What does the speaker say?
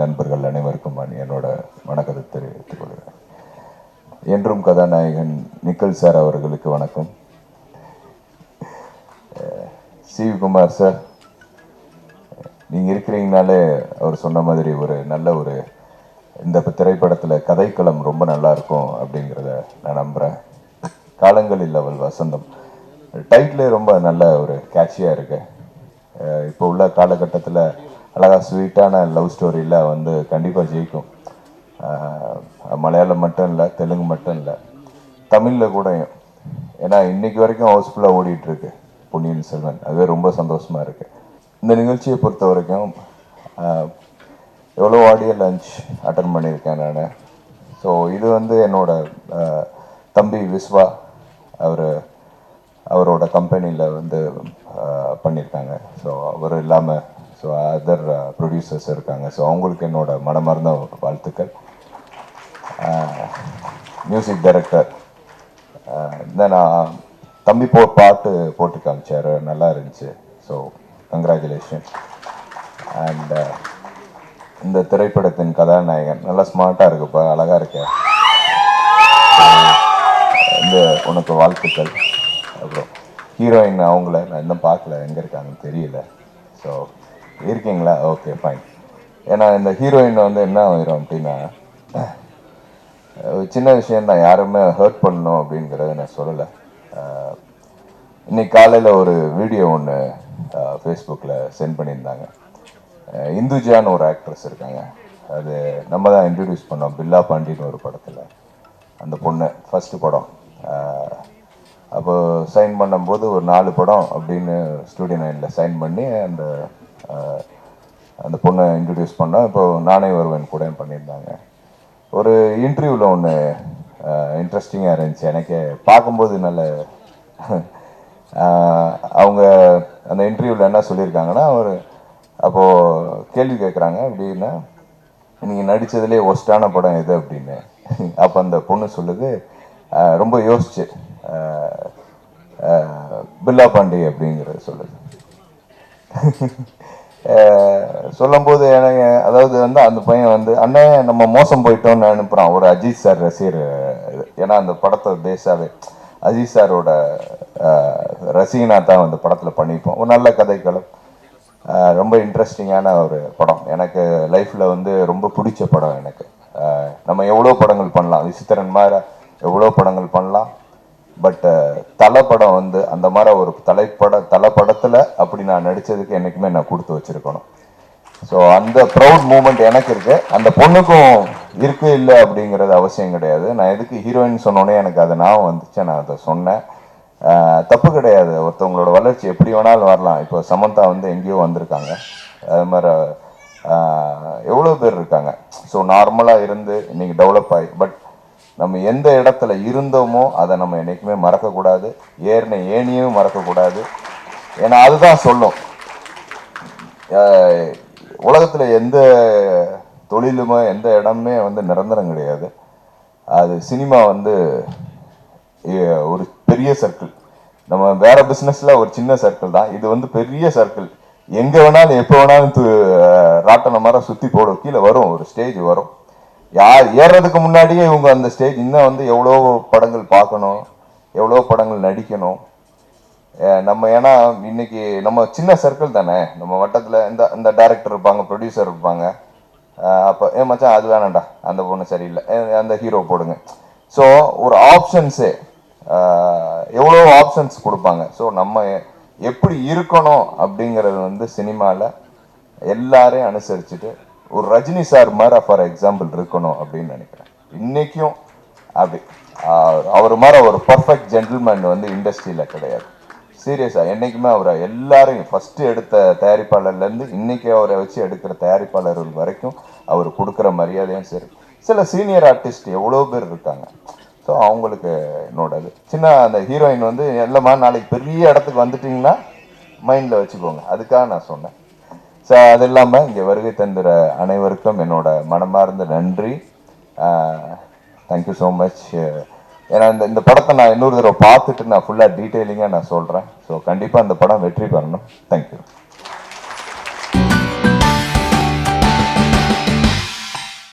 நண்பர்கள் அனைவருக்கும் என்னோட வணக்கத்தை தெரிவித்துக் கொள்கிறேன். என்றும் கதாநாயகன் நிக்கல் சார் அவர்களுக்கு வணக்கம். சிவிகுமார் சார் நீங்கள் இருக்கிறீங்கனாலே அவர் சொன்ன மாதிரி ஒரு நல்ல ஒரு இந்த திரைப்படத்தில் கதைக்களம் ரொம்ப நல்லா இருக்கும் அப்படிங்கிறத நான் நம்புகிறேன் காலங்களில் அவள் வசந்தம். டைட்டிலே ரொம்ப நல்ல ஒரு கேட்சியாக இருக்கு. இப்போ உள்ள காலகட்டத்தில் அழகாக ஸ்வீட்டான லவ் ஸ்டோரியில் வந்து கண்டிப்பாக ஜெயிக்கும். மலையாளம் மட்டும் இல்லை தெலுங்கு மட்டும் இல்லை தமிழில் கூட ஏன்னா இன்றைக்கி வரைக்கும் ஹவுஸ்ஃபுல்லாக ஓடிட்டுருக்கு பொன்னியின் செல்வன். அதுவே ரொம்ப சந்தோஷமாக இருக்குது இந்த நிகழ்ச்சியை பொறுத்த வரைக்கும் எவ்வளோ ஆடியோ லஞ்ச் அட்டன் பண்ணியிருக்கேன் நான். ஸோ இது வந்து என்னோட தம்பி விஸ்வா அவர் அவரோட கம்பெனியில் வந்து பண்ணியிருக்காங்க. ஸோ அவர் இல்லாமல் ஸோ அதர் ப்ரொடியூசர்ஸ் இருக்காங்க. ஸோ அவங்களுக்கு என்னோட மனமார்ந்த வாழ்த்துக்கள். மியூசிக் டைரக்டர் இந்த நான் தம்பி போ பாட்டு போட்டு காமிச்சார். நல்லா இருந்துச்சு. ஸோ கங்க்ராச்சுலேஷன் அண்ட் இந்த திரைப்படத்தின் கதாநாயகன் நல்லா ஸ்மார்ட்டாக இருக்குப்பா அழகாக இருக்க. இந்த உனக்கு வாழ்த்துக்கள். அப்புறம் ஹீரோயின் அவங்கள நான் இன்னும் பார்க்கல. எங்கே இருக்காங்கன்னு தெரியல. ஸோ இருக்கீங்களா? ஓகே ஃபைன் ஏன்னா இந்த ஹீரோயின் வந்து என்ன ஆயிரும் அப்படின்னா சின்ன விஷயம் தான் யாருமே ஹர்ட் பண்ணணும் அப்படிங்கிறத நான் சொல்லலை. இன்னைக்கு காலையில் ஒரு வீடியோ ஒன்று ஃபேஸ்புக்கில் சென்ட் பண்ணியிருந்தாங்க. இந்துஜான்னு ஒரு ஆக்ட்ரஸ் இருக்காங்க. அது நம்ம தான் இன்ட்ரடியூஸ் பண்ணோம். பில்லா பாண்டின்னு ஒரு படத்தில். அந்த பொண்ணு ஃபஸ்ட்டு படம். அப்போது சைன் பண்ணும்போது ஒரு நாலு படம் அப்படின்னு ஸ்டூடியோ நைனில் சைன் பண்ணி அந்த அந்த பொண்ணை இன்ட்ரடியூஸ் பண்ணால் இப்போ நானே வருவேன் கூட பண்ணியிருந்தாங்க. ஒரு இன்டர்வியூவில் ஒன்று இன்ட்ரெஸ்டிங்காக இருந்துச்சு. எனக்கு பார்க்கும்போது நல்ல அவங்க அந்த இன்டர்வியூவில் என்ன சொல்லியிருக்காங்கன்னா ஒரு அப்போது கேள்வி கேட்குறாங்க அப்படின்னா நீங்கள் நடித்ததுலேயே ஒஸ்டான படம் எது? அப்படின்னு. அப்போ அந்த பொண்ணு சொல்லுது ரொம்ப யோசிச்சு பில்லா பாண்டி அப்படிங்கிறத சொல்லுது. சொல்லும்போது எனக்கு அதாவது வந்து அந்த பையன் வந்து அண்ணன் நம்ம மோசம் போயிட்டோம்னு அனுப்புகிறான் ஒரு அஜித் சார் ரசிகர் இது. ஏன்னா அந்த படத்தை பேஸாகவே அஜித் சாரோட ரசிகனா தான் அந்த படத்தில் பண்ணிப்போம் ஒரு நல்ல கதைக்களம். ரொம்ப இன்ட்ரெஸ்டிங்கான ஒரு படம். எனக்கு லைஃப்பில் வந்து ரொம்ப பிடிச்ச படம் எனக்கு. நம்ம எவ்வளோ படங்கள் பண்ணலாம். விசித்திரன் மாதிரி எவ்வளோ படங்கள் பண்ணலாம். பட் தலை படம் வந்து அந்த மாதிரி ஒரு நடித்ததுக்கு என்றைக்குமே நான் கொடுத்து வச்சிருக்கணும். ஸோ அந்த ப்ரௌட் மூமெண்ட் எனக்கு இருக்குது அந்த பொண்ணுக்கும் இருக்குது இல்லை அப்படிங்கிறது அவசியம் கிடையாது. நான் எதுக்கு ஹீரோயின் சொன்னோன்னே எனக்கு அது ஞாபகம் வந்துச்சு. நான் அதை சொன்னேன். தப்பு கிடையாது. ஒருத்தவங்களோட வளர்ச்சி எப்படி வேணாலும் வரலாம். இப்போ சமந்தா வந்து எங்கேயோ வந்திருக்காங்க. அது மாதிரி எவ்வளோ பேர் இருக்காங்க. ஸோ நார்மலாக இருந்து இன்னைக்கு டெவலப் ஆகி பட் நம்ம எந்த இடத்துல இருந்தோமோ அதை நம்ம என்றைக்குமே மறக்கக்கூடாது. ஏறின ஏனியும் மறக்கக்கூடாது. ஏன்னா அதுதான் சொல்லும். உலகத்தில் எந்த தொழிலுமே எந்த இடமுமே வந்து நிரந்தரம் கிடையாது. அது சினிமா வந்து ஒரு பெரிய சர்க்கிள் நம்ம வேற பிஸ்னஸில் ஒரு சின்ன சர்க்கிள் தான். இது வந்து பெரிய சர்க்கிள் எங்கே வேணாலும் எப்போ வேணாலும் து- ராட்டன மாதிரி சுற்றி போடும். கீழே வரும் ஒரு ஸ்டேஜ் வரும். யார் ஏறுறதுக்கு முன்னாடியே இவங்க அந்த ஸ்டேஜ் இன்னும் வந்து எவ்வளோ படங்கள் பார்க்கணும் எவ்வளோ படங்கள் நடிக்கணும். நம்ம ஏன்னா இன்னைக்கு நம்ம சின்ன சர்க்கிள் தானே. நம்ம வட்டத்தில் இந்த இந்த டேரக்டர் இருப்பாங்க ப்ரொடியூசர் இருப்பாங்க. அப்போ ஏ மச்சான் அது வேணாம்டா. அந்த பொண்ணு சரியில்லை. அந்த ஹீரோ போடுங்க. ஸோ ஒரு ஆப்ஷன்ஸே எவ்வளோ ஆப்ஷன்ஸ் கொடுப்பாங்க? ஸோ நம்ம எப்படி இருக்கணும் அப்படிங்கிறது வந்து சினிமாவில் எல்லாரையும் அனுசரிச்சுட்டு ஒரு ரஜினி சார் மாதிரி ஃபார் எக்ஸாம்பிள் இருக்கணும் அப்படின்னு நினைக்கிறேன். இன்றைக்கும் அப்படி. அவர் மாதிரி ஒரு பர்ஃபெக்ட் ஜென்டில்மேன் வந்து இண்டஸ்ட்ரியில் கிடையாது. சீரியஸா என்றைக்குமே அவரை எல்லாரையும் ஃபர்ஸ்ட் எடுத்த தயாரிப்பாளர்லேருந்து இன்னைக்கு அவரை வச்சு எடுக்கிற தயாரிப்பாளர்கள் வரைக்கும் அவர் கொடுக்குற மரியாதையும் சரி. சில சீனியர் ஆர்டிஸ்ட் எவ்வளோ பேர் இருக்காங்க. ஸோ அவங்களுக்கு என்னோடது சின்ன அந்த ஹீரோயின் வந்து எல்லாமா நாளைக்கு பெரிய இடத்துக்கு வந்துட்டிங்கன்னா மைண்டில் வச்சுக்கோங்க. அதுக்காக நான் சொன்னேன். ஸோ அது இல்லாமல் இங்கே வருகை தந்துற அனைவருக்கும் என்னோட மனமார்ந்த நன்றி. தேங்க்யூ ஸோ மச் ஏன்னா இந்த இந்த படத்தை நான் இன்னொரு தடவை பார்த்துட்டு நான் ஃபுல்லாக டீட்டெயிலிங்காக நான் சொல்கிறேன் ஸோ கண்டிப்பாக இந்த படம் வெற்றி பெறணும். தேங்க்யூ